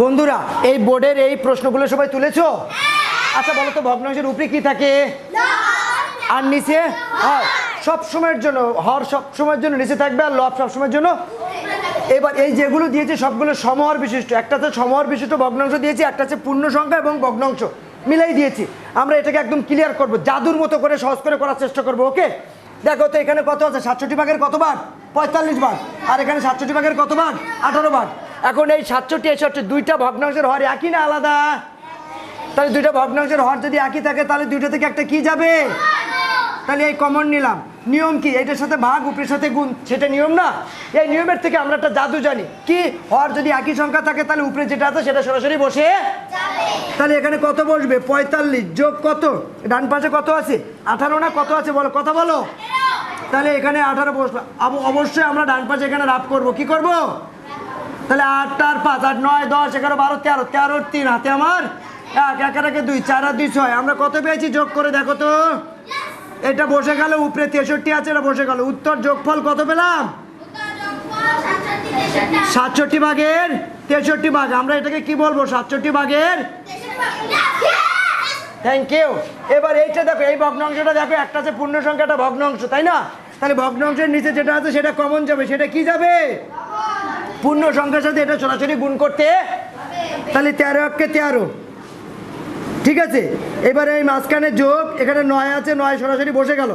বন্ধুরা, এই বোর্ডের এই প্রশ্নগুলো সবাই তুলেছো? আচ্ছা বলো তো, ভগ্নাংশের উপরে কি থাকে? আর নিচে? হর সব সময়ের জন্য, হর সব সময়ের জন্য নিচে থাকবে আর লব সব সময়ের জন্য? এবার এই যেগুলো দিয়েছে, সবগুলো সমহর বিশিষ্ট। একটা হচ্ছে সমহর বিশিষ্ট ভগ্নাংশ দিয়েছি, একটা হচ্ছে পূর্ণ সংখ্যা এবং ভগ্নাংশ। মিলাই দিয়েছি। আমরা এটাকে একদম ক্লিয়ার করব, জাদুর মতো করে সহজ করে করার চেষ্টা করব ওকে দেখো তো, এখানে কত আছে? সাতষট্টি ভাগের কত ভাগ? পঁয়তাল্লিশ ভাগ। আর এখানে সাতষট্টি ভাগের কত ভাগ? আঠারো ভাগ। এখন এই সাতষট্টি একষট্টি দুইটা ভগ্নাংশের হর একই না আলাদা? তাহলে দুইটা ভগ্নাংশের হর যদি একই থাকে, তাহলে দুইটা থেকে একটা কি যাবে? তাহলে এই কমন নিলাম। নিয়ম কি? এটার সাথে ভাগ, উপরের সাথে গুণ। সেটা নিয়ম না? এই নিয়মের থেকে আমরা একটা জাদু জানি। কি? হর যদি একই সংখ্যা থাকে, তাহলে উপরে যেটা আছে, সেটা সরাসরি বসে তাহলে এখানে কত বসবে? পঁয়তাল্লিশ। যোগ কত? ডান পাশে কত আছে? আঠারো না? কত আছে বলো? কথা বলো। তাহলে এখানে আঠারো বসবে অবশ্যই আমরা ডান পাশে এখানে রাফ করব। কি করব? তাহলে আট আর পাঁচ, আট, নয়, দশ, এগারো, বারো, তেরো তেরো, তিন হাতে আমার। এক একের একে, দুই, চার, আর দুই, ছয়। আমরা কত পেয়েছি? যোগ করে দেখো তো। এটা বসে গেল, উপরে তেষট্টি আছে, এটা বসে গেল। উত্তর যোগফল কত পেলাম? সাতষট্টি ভাগের তেষট্টি ভাগ। আমরা এটাকে কি বলব? সাতষট্টি ভাগের থ্যাংক ইউ এবার এইটা দেখো, এই ভগ্নাংশটা দেখো, একটা আছে পূর্ণ সংখ্যাটা ভগ্নাংশ, তাই না? তাহলে ভগ্নাংশের নিচে যেটা আছে, সেটা কমন যাবে। সেটা কি যাবে? পূর্ণ সংখ্যার সাথে এটা সরাসরি গুণ করতে তাহলে তেরো এককে তেরো। ঠিক আছে? এবার এই মাঝখানে যোগ, এখানে নয় আছে, নয় সরাসরি বসে গেল।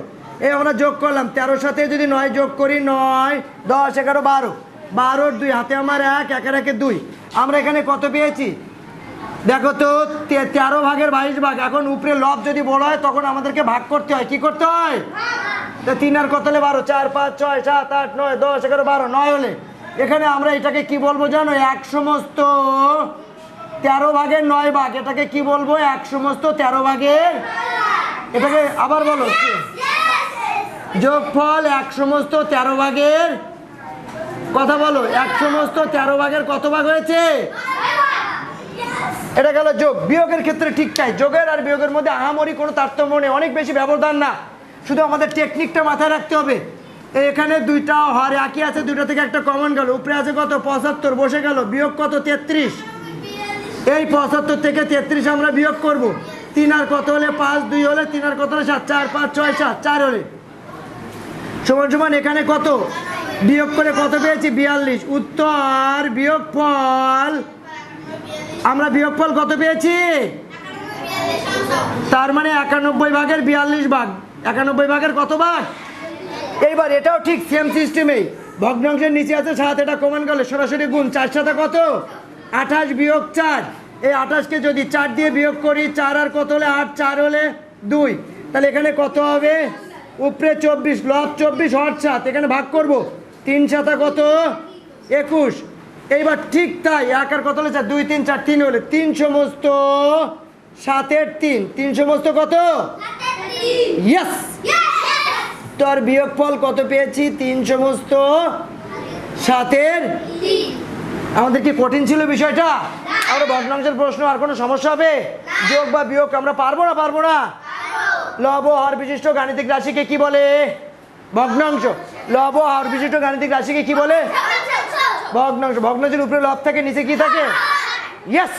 এই আমরা যোগ করলাম। তেরোর সাথে যদি নয় যোগ করি, নয়, দশ, এগারো, বারো। বারোর দুই, হাতে আমার এক, একের একে দুই। আমরা এখানে কত পেয়েছি? দেখো তো তেরো ভাগের বাইশ ভাগ। এখন উপরে লব যদি বড় হয়, তখন আমাদেরকে ভাগ করতে হয়। কি করতে হয়? তো তিন আর কত হলে বারো? চার, পাঁচ, ছয়, সাত, আট, নয়, দশ, এগারো, বারো। নয় হলে। এখানে আমরা এটাকে কি বলব জানো? এক সমস্ত তেরো ভাগের নয় ভাগ। এটাকে কি বলব? এক সমস্ত তেরো ভাগের এটাকে আবার বলো। যোগফল এক সমস্ত তেরো ভাগের কথা বলো। এক সমস্ত তেরো ভাগের কত ভাগ হয়েছে? এটা গেল যোগ। বিয়োগের ক্ষেত্রে ঠিক তাই। যোগের আর বিয়োগের মধ্যে আহামরি কোনো তারতম্য নেই। অনেক বেশি ব্যবধান না। শুধু আমাদের টেকনিকটা মাথায় রাখতে হবে। এখানে দুইটা হর একই আছে, দুইটা থেকে একটা কমন গেল। উপরে আছে কত? পঁচাত্তর, বসে গেল। বিয়োগ কত? তেত্রিশ। এই পঁচাত্তর থেকে তেত্রিশ আমরা বিয়োগ করব। তিন আর কত হলে পাঁচ? দুই হলে তিন আর কত হলে সাত? চার, পাঁচ, ছয়, সাত, চার হলে। সমান সমান এখানে কত? বিয়োগ করে কত পেয়েছি? বিয়াল্লিশ। উত্তর, বিয়োগ ফল। আমরা বিয়োগফল কত পেয়েছি? তার মানে একানব্বই ভাগের বিয়াল্লিশ ভাগ। একানব্বই ভাগের কত ভাগ? এইবার এটাও ঠিক সেম সিস্টেমেই ভগ্নাংশের নিচে আছে সাত এটা কমান গেলে সরাসরি গুণ চার সাথে কত? আঠাশ বিয়োগ চার। এই আঠাশকে যদি চার দিয়ে বিয়োগ করি চার আর কত হলে আট চার হলে দুই। তাহলে এখানে কত হবে? উপরে চব্বিশ লব চব্বিশ হট সাত। এখানে ভাগ করব। তিন সাতা কত? একুশ। এইবার ঠিক তাই এক আর কত হলে চার? দুই তিন চার তিন হলে তিন সমস্ত সাতের তিন। তিন সমস্ত কত? ইয়েস তোর বিয়োগফল কত পেয়েছি? তিন সমস্ত সাতের? আমাদের কি কঠিন ছিল বিষয়টা? আমরা ভগ্নাংশের প্রশ্ন, আর কোনো সমস্যা হবে? যোগ বা বিয়োগ আমরা পারব না পারব না? লব হর বিশিষ্ট গাণিতিক রাশিকে কি বলে? ভগ্নাংশ। লব হর বিশিষ্ট গাণিতিক রাশিকে কি বলে? ভগ্নাংশ। ভগ্নাংশের উপরে লব থাকে, নিচে কি থাকে? ইয়েস